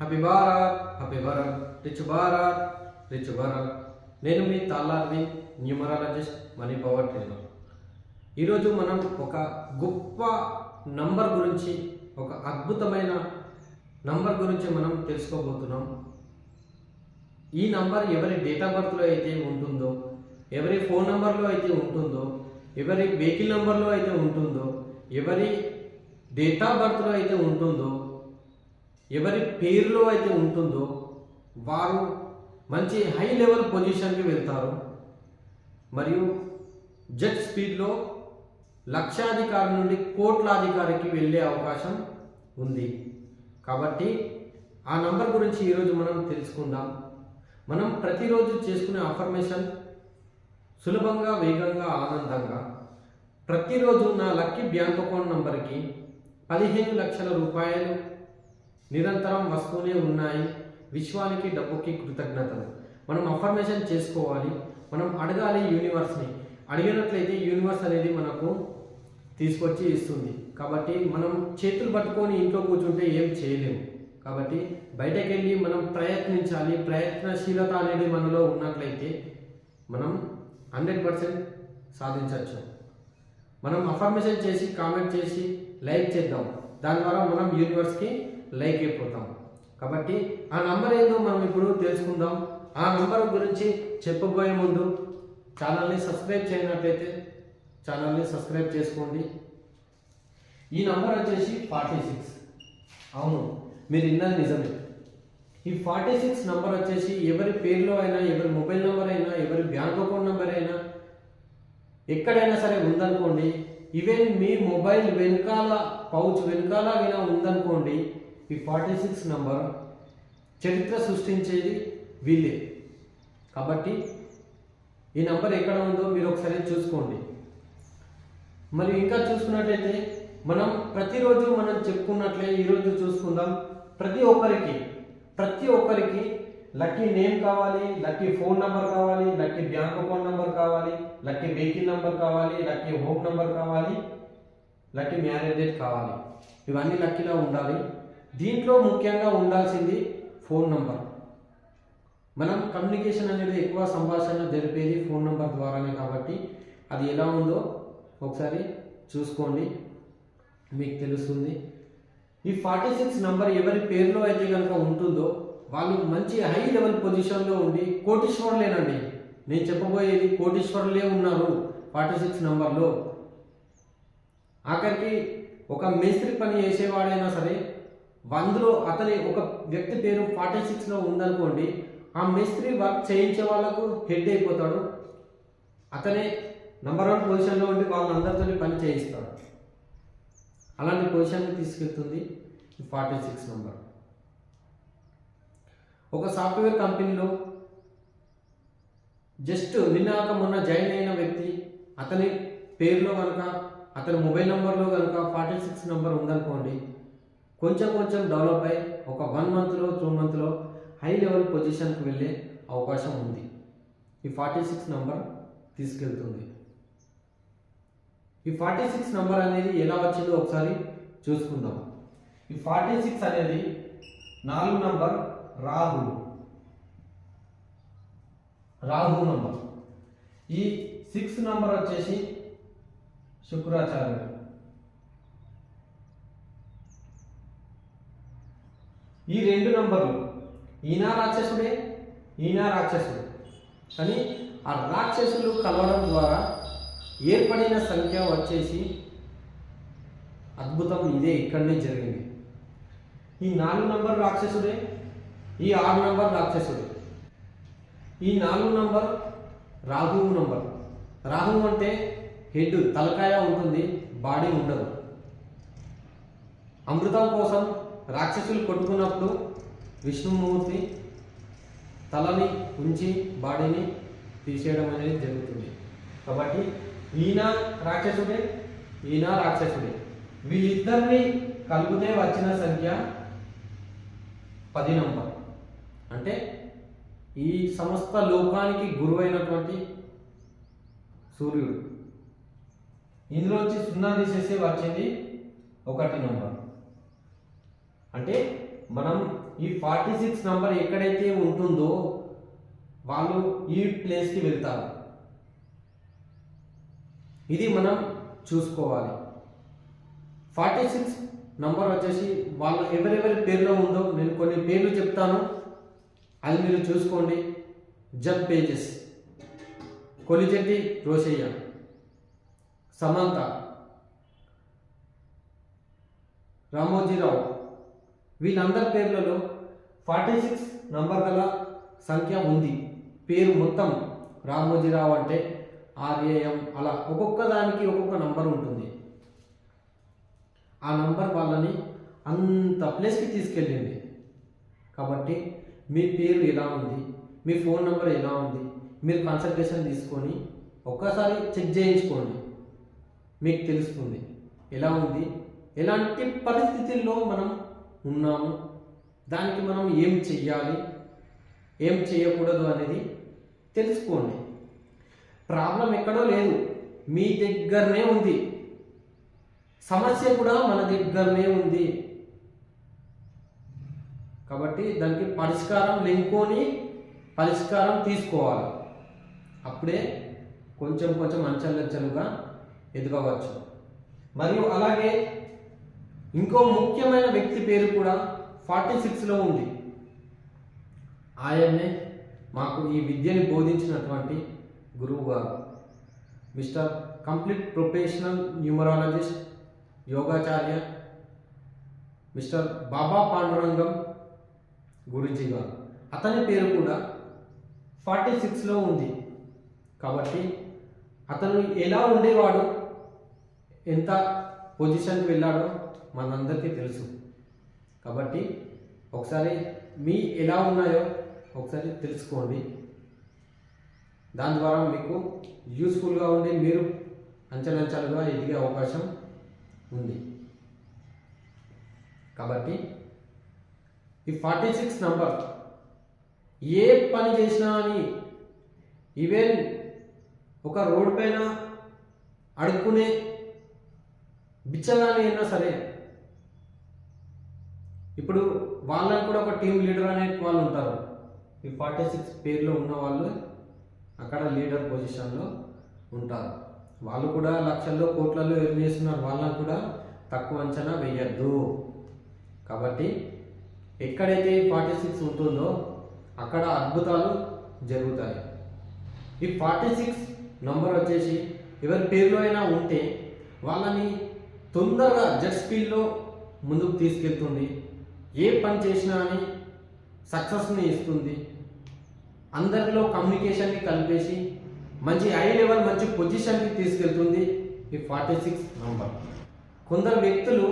Happy Bharat happy Bharat rich Bharat rich Bharat నేను మీ Talarvi numerologist money power trainer ఈరోజు మనం ఒక గొప్ప నంబర్ గురించి ఒక అద్భుతమైన నంబర్ గురించి మనం తెలుసుకోబోతున్నాం. ఈ నంబర్ ఎవరి డేట్ ఆఫ్ బర్త్లో అయితే ఉంటుందో ఎవరి ఫోన్ నంబర్లో అయితే ఉంటుందో ఎవరి వెహికల్ నంబర్లో అయితే ఉంటుందో ఎవరి డేట్ ఆఫ్ బర్త్లో అయితే ఉంటుందో ఎవరి పేరులో అయితే ఉంటుందో వారు మంచి హై లెవెల్ పొజిషన్కి వెళ్తారు. మరియు జెట్ స్పీడ్లో లక్షాధికారి నుండి కోట్లాధికారికి వెళ్ళే అవకాశం ఉంది. కాబట్టి ఆ నంబర్ గురించి ఈరోజు మనం తెలుసుకుందాం. మనం ప్రతిరోజు చేసుకునే అఫర్మేషన్ సులభంగా వేగంగా ఆనందంగా ప్రతిరోజు నా లక్కీ బ్యాంక్ అకౌంట్ నంబర్కి పదిహేను లక్షల రూపాయలు నిరంతరం వస్తూనే ఉన్నాయి. విశ్వానికి డబ్బుకి కృతజ్ఞతలు. మనం అఫర్మేషన్ చేసుకోవాలి. మనం అడగాలి యూనివర్స్ని. అడిగినట్లయితే యూనివర్స్ అనేది మనకు తీసుకొచ్చి ఇస్తుంది. కాబట్టి మనం చేతులు పట్టుకొని ఇంట్లో కూర్చుంటే ఏం చేయలేము కాబట్టి బయటకు వెళ్ళి మనం ప్రయత్నించాలి. ప్రయత్నశీలత అనేది మనలో ఉన్నట్లయితే మనం హండ్రెడ్ పర్సెంట్ సాధించవచ్చు. మనం అఫర్మేషన్ చేసి కామెంట్ చేసి లైక్ చేద్దాం. దాని ద్వారా మనం యూనివర్స్కి లైక్ అయిపోతాం. కాబట్టి ఆ నంబర్ ఏందో మనం ఇప్పుడు తెలుసుకుందాం. ఆ నంబర్ గురించి చెప్పబోయే ముందు ఛానల్ని సబ్స్క్రైబ్ చేయనట్లయితే ఛానల్ని సబ్స్క్రైబ్ చేసుకోండి. ఈ నంబర్ వచ్చేసి ఫార్టీ సిక్స్. అవును మీరు విన్నది నిజమే. ఈ ఫార్టీ సిక్స్ నంబర్ వచ్చేసి ఎవరి పేరులో అయినా ఎవరి మొబైల్ నెంబర్ అయినా ఎవరి బ్యాంక్ అకౌంట్ నెంబర్ అయినా ఎక్కడైనా సరే ఉందనుకోండి ఈవెన్ మీ మొబైల్ వెనకాల పౌచ్ వెనకాల అయినా ఉందనుకోండి ఈ ఫార్టీ సిక్స్ నంబర్ చరిత్ర సృష్టించేది వీళ్ళే. కాబట్టి ఈ నంబర్ ఎక్కడ ఉందో మీరు ఒకసారి చూసుకోండి. మరి ఇంకా చూసుకున్నట్లయితే మనం ప్రతిరోజు మనం చెప్పుకున్నట్లే ఈరోజు చూసుకుందాం. ప్రతి ఒక్కరికి ప్రతి ఒక్కరికి లక్కీ నేమ్ కావాలి లక్కీ ఫోన్ నంబర్ కావాలి లక్కీ బ్యాంక్ అకౌంట్ నంబర్ కావాలి లక్కీ వెహికల్ నంబర్ కావాలి లక్కీ హోమ్ నంబర్ కావాలి లక్కీ మ్యారేజ్ డేట్ కావాలి. ఇవన్నీ లక్కీలో ఉండాలి. దీంట్లో ముఖ్యంగా ఉండాల్సింది ఫోన్ నంబర్. మనం కమ్యూనికేషన్ అనేది ఎక్కువ సంభాషణ జరిపేది ఫోన్ నంబర్ ద్వారానే కాబట్టి అది ఎలా ఉందో ఒకసారి చూసుకోండి. మీకు తెలుస్తుంది. ఈ ఫార్టీ సిక్స్ నంబర్ ఎవరి పేరులో అయితే కనుక ఉంటుందో వాళ్ళు మంచి హై లెవెల్ పొజిషన్లో ఉండి కోటీశ్వరులేనండి. నేను చెప్పబోయేది కోటీశ్వరులే ఉన్నారు ఫార్టీ సిక్స్ నంబర్లో. ఆఖరికి ఒక మేస్త్రి పని చేసేవాడైనా సరే వందలో అతని ఒక వ్యక్తి పేరు ఫార్టీ సిక్స్లో ఉందనుకోండి ఆ మేస్త్రి వర్క్ చేయించే వాళ్ళకు హెడ్ అయిపోతాడు. అతనే నంబర్ వన్ పొజిషన్లో ఉండి వాళ్ళందరితో పని చేయిస్తాడు. అలాంటి పొజిషన్కి తీసుకెళ్తుంది ఫార్టీ సిక్స్ నంబర్ ఒక సాఫ్ట్వేర్ కంపెనీలో జస్ట్ నిన్నాక మొన్న జాయిన్ అయిన వ్యక్తి అతని పేరులో కనుక అతని మొబైల్ నెంబర్లో కనుక ఫార్టీ సిక్స్ నెంబర్ ఉందనుకోండి కొంచెం కొంచెం డెవలప్ అయ్యి ఒక వన్ మంత్లో టూ మంత్లో హై లెవెల్ పొజిషన్కి వెళ్ళే అవకాశం ఉంది. ఈ ఫార్టీ సిక్స్ నెంబర్ తీసుకెళ్తుంది. ఈ ఫార్టీ సిక్స్ నెంబర్ అనేది ఎలా వచ్చిందో ఒకసారి చూసుకుందాం. ఈ ఫార్టీ సిక్స్ అనేది నాలుగు నంబర్ రాహు. రాహు నంబర్ ఈ సిక్స్ నంబర్ వచ్చేసి శుక్రాచార్యుడు. ఈ రెండు నంబర్లు. ఈయన రాక్షసుడే ఈయన రాక్షసుడు. కానీ ఆ రాక్షసులు కలవడం ద్వారా ఏర్పడిన సంఖ్య వచ్చేసి అద్భుతం ఇదే ఇక్కడనే జరిగింది. ఈ నాలుగు నంబర్ రాక్షసుడే ఈ ఆరు నంబర్ రాక్షసుడే. ఈ నాలుగు నంబర్ రాహువు నంబర్. రాహువు అంటే హెడ్ తలకాయ ఉంటుంది బాడీ ఉండదు. అమృతం కోసం రాక్షసులు కొట్టుకున్నప్పుడు విష్ణుమూర్తి తలని ఉంచి బాడీని తీసేయడం అనేది జరుగుతుంది. కాబట్టి ఈయన రాక్షసుడే ఈయన రాక్షసుడే. వీళ్ళిద్దరిని కలిపితే వచ్చిన సంఖ్య పది నంబర్. అంటే ఈ సమస్త లోకానికి గురువైనటువంటి సూర్యుడు. ఇందులోంచి సున్నా తీసేస్తే వచ్చింది ఒకటి నంబర్. అంటే మనం ఈ ఫార్టీ సిక్స్ నంబర్ ఎక్కడైతే ఉంటుందో వాళ్ళు ఈ ప్లేస్కి వెళ్తారు. ఇది మనం చూసుకోవాలి. ఫార్టీ సిక్స్ నంబర్ వచ్చేసి వాళ్ళు ఎవరెవరి పేరులో ఉందో నేను కొన్ని పేర్లు చెప్తాను. అది మీరు చూసుకోండి. జబ్ పేజెస్ కొలిచెట్టి రోషయ్య సమంత. రామోజీరావు. వీళ్ళందరి పేర్లలో ఫార్టీ సిక్స్ నంబర్ గల సంఖ్య ఉంది. పేరు మొత్తం రామోజీరావు అంటే ఆర్ఏఎం అలా ఒక్కొక్క దానికి ఒక్కొక్క నంబర్ ఉంటుంది. ఆ నంబర్ వాళ్ళని అంత ప్లేస్కి తీసుకెళ్ళింది. కాబట్టి మీ పేరు ఎలా ఉంది మీ ఫోన్ నెంబర్ ఎలా ఉంది మీరు కన్సల్టేషన్ తీసుకొని ఒక్కసారి చెక్ చేయించుకోండి. మీకు తెలుస్తుంది. ఎలా ఉంది? ఎలాంటి పరిస్థితుల్లో మనం ఉన్నాము. దానికి మనం ఏం చెయ్యాలి? ఏం చేయకూడదు అనేది తెలుసుకోండి. ప్రాబ్లం ఎక్కడో లేదు. మీ దగ్గరనే ఉంది. సమస్య కూడా మన దగ్గరనే ఉంది. కాబట్టి దానికి పరిష్కారం లింకోని పరిష్కారం తీసుకోవాలి. అప్పుడే కొంచెం కొంచెం అంచెలంచెలుగా ఎదగవచ్చు. మరియు అలాగే ఇంకో ముఖ్యమైన వ్యక్తి పేరు కూడా ఫార్టీ సిక్స్లో ఉంది. ఆయన్నే మాకు ఈ విద్యని బోధించినటువంటి గురువు గారు. మిస్టర్ కంప్లీట్ ప్రొఫెషనల్ న్యూమరాలజిస్ట్ యోగాచార్య మిస్టర్ బాబా పాండురంగం గురుజీ గారు. అతని పేరు కూడా ఫార్టీ సిక్స్లో ఉంది. కాబట్టి అతను ఎలా ఉండేవాడు ఎంత పొజిషన్కి వెళ్ళాడో మనందరికీ తెలుసు. కాబట్టి ఒకసారి మీ ఎలా ఉన్నాయో ఒకసారి తెలుసుకోండి. దాని ద్వారా మీకు యూస్ఫుల్గా ఉండి మీరు అంచనంచాలుగా ఎదిగే అవకాశం ఉంది. కాబట్టి ఈ ఫార్టీ సిక్స్ నంబర్ ఏ పని చేసినా అని ఈవెన్ ఒక రోడ్ పైన అడుక్కునే బిచ్చగానే అయినా సరే ఇప్పుడు వాళ్ళని కూడా ఒక టీం లీడర్ అనే వాళ్ళు ఉంటారు. ఈ ఫార్టీ సిక్స్ పేర్లో ఉన్న వాళ్ళు అక్కడ లీడర్ పొజిషన్లో ఉంటారు. వాళ్ళు కూడా లక్షల్లో కోట్లలో ఎర్న్ చేస్తున్నారు. వాళ్ళని కూడా తక్కువ అంచనా వేయద్దు. కాబట్టి ఎక్కడైతే ఫార్టీ సిక్స్ ఉంటుందో అక్కడ అద్భుతాలు జరుగుతాయి. ఈ ఫార్టీ సిక్స్ నంబర్ వచ్చేసి ఎవరి పేరులో అయినా ఉంటే వాళ్ళని తొందరగా జెట్ స్పీడ్లో ముందుకు తీసుకెళ్తుంది. ఏ పని చేసినా అని సక్సెస్ని ఇస్తుంది. అందరిలో కమ్యూనికేషన్ని కలిపేసి మంచి హై లెవెల్ మంచి పొజిషన్కి తీసుకెళ్తుంది ఈ ఫార్టీ సిక్స్ నంబర్. కొందరు వ్యక్తులు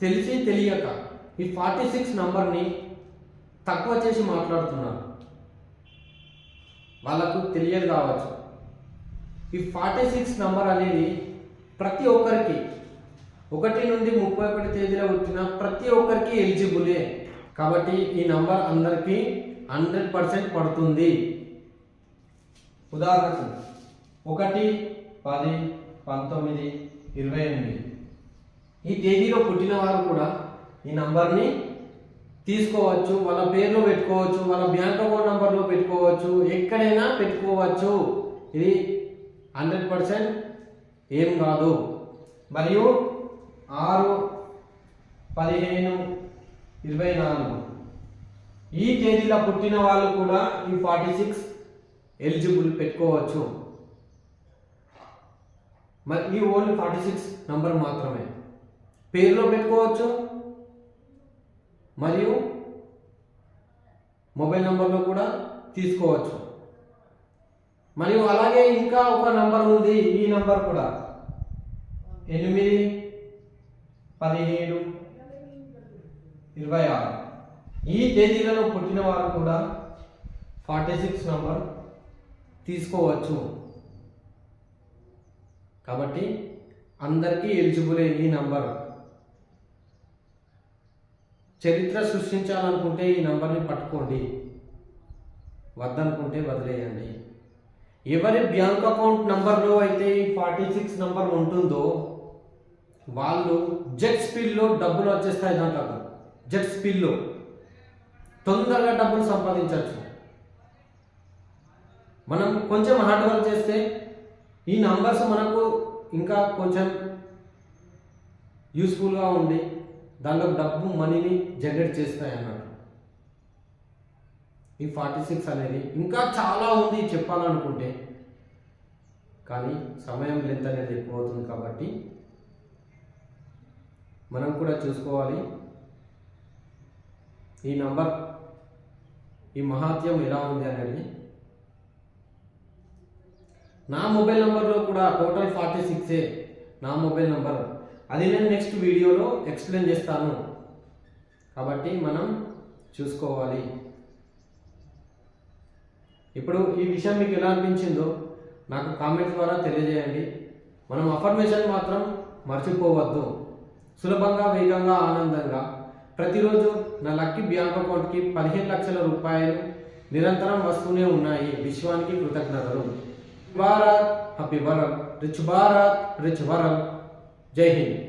తెలిసి తెలియక ఈ ఫార్టీ సిక్స్ నంబర్ని తక్కువ చేసి మాట్లాడుతున్నారు. వాళ్ళకు తెలియదు కావచ్చు. ఈ ఫార్టీ సిక్స్ నంబర్ అనేది ప్రతి ఒక్కరికి ఒకటి నుండి ముప్పై ఒకటి తేదీలో పుట్టిన ప్రతి ఒక్కరికి ఎలిజిబులే. కాబట్టి ఈ నంబర్ అందరికీ హండ్రెడ్ పర్సెంట్ పడుతుంది. ఉదాహరణకు ఒకటి పది పంతొమ్మిది ఇరవై ఎనిమిది. ఈ తేదీలో పుట్టిన వారు కూడా ఈ నంబర్ని తీసుకోవచ్చు వాళ్ళ పేరులో పెట్టుకోవచ్చు వాళ్ళ బ్యాంక్ అకౌంట్ నంబర్లో పెట్టుకోవచ్చు ఎక్కడైనా పెట్టుకోవచ్చు. ఇది హండ్రెడ్ పర్సెంట్ ఏం కాదు. మరియు ఆరు పదిహేను ఇరవై నాలుగు. ఈ తేదీలో పుట్టిన వాళ్ళు కూడా ఈ ఫార్టీ సిక్స్ ఎలిజిబుల్ పెట్టుకోవచ్చు. మరి ఈ ఓన్లీ ఫార్టీ సిక్స్ నంబర్ మాత్రమే. పేరులో పెట్టుకోవచ్చు. మరియు మొబైల్ నంబర్లో కూడా తీసుకోవచ్చు. మరియు అలాగే ఇంకా ఒక నంబర్ ఉంది ఈ నంబర్ కూడా. ఎనిమిది పదిహేడు ఇరవై ఆరు. ఈ తేదీలలో పుట్టిన వారు కూడా ఫార్టీ సిక్స్ నంబర్ తీసుకోవచ్చు. కాబట్టి అందరికీ ఎలిజిబులే ఈ నంబర్. చరిత్ర సృష్టించాలనుకుంటే ఈ నంబర్ని పట్టుకోండి. వద్దనుకుంటే వదిలేయండి. ఎవరి బ్యాంక్ అకౌంట్ నంబర్లో అయితే ఈ ఫార్టీ సిక్స్ నంబర్ ఉంటుందో వాళ్ళు జెట్ స్పీడ్లో డబ్బులు వచ్చేస్తాయి దాంట్లో జెట్ స్పీడ్లో తొందరగా డబ్బులు సంపాదించవచ్చు. మనం కొంచెం హార్డ్ వర్క్ చేస్తే ఈ నంబర్స్ మనకు ఇంకా కొంచెం యూస్ఫుల్గా ఉండి దానిలో డబ్బు మనీని జనరేట్ చేస్తాయి అన్నట్టు. ఈ ఫార్టీ సిక్స్ అనేది ఇంకా చాలా ఉంది చెప్పాలనుకుంటే. కానీ సమయం లెంత్ అనేది ఎక్కువ అవుతుంది కాబట్టి మనం కూడా చూసుకోవాలి. ఈ నంబర్ ఈ మహాత్యం ఎలా ఉంది అనేది. నా మొబైల్ నంబర్లో కూడా టోటల్ ఫార్టీ సిక్సే నా మొబైల్ నంబర్. అది నేను నెక్స్ట్ వీడియోలో ఎక్స్ప్లెయిన్ చేస్తాను. కాబట్టి మనం చూసుకోవాలి. ఇప్పుడు ఈ విషయం మీకు ఎలా అనిపించిందో నాకు కామెంట్ ద్వారా తెలియజేయండి. మనం అఫర్మేషన్ మాత్రం మర్చిపోవద్దు. సులభంగా వేగంగా ఆనందంగా. ప్రతిరోజు నా లక్కీ బ్యాంక్ అకౌంట్కి పదిహేను లక్షల రూపాయలు నిరంతరం వస్తూనే ఉన్నాయి. విశ్వానికి కృతజ్ఞతలు. Bharat happy Bharat rich Bharat rich Bharat Jai Hind.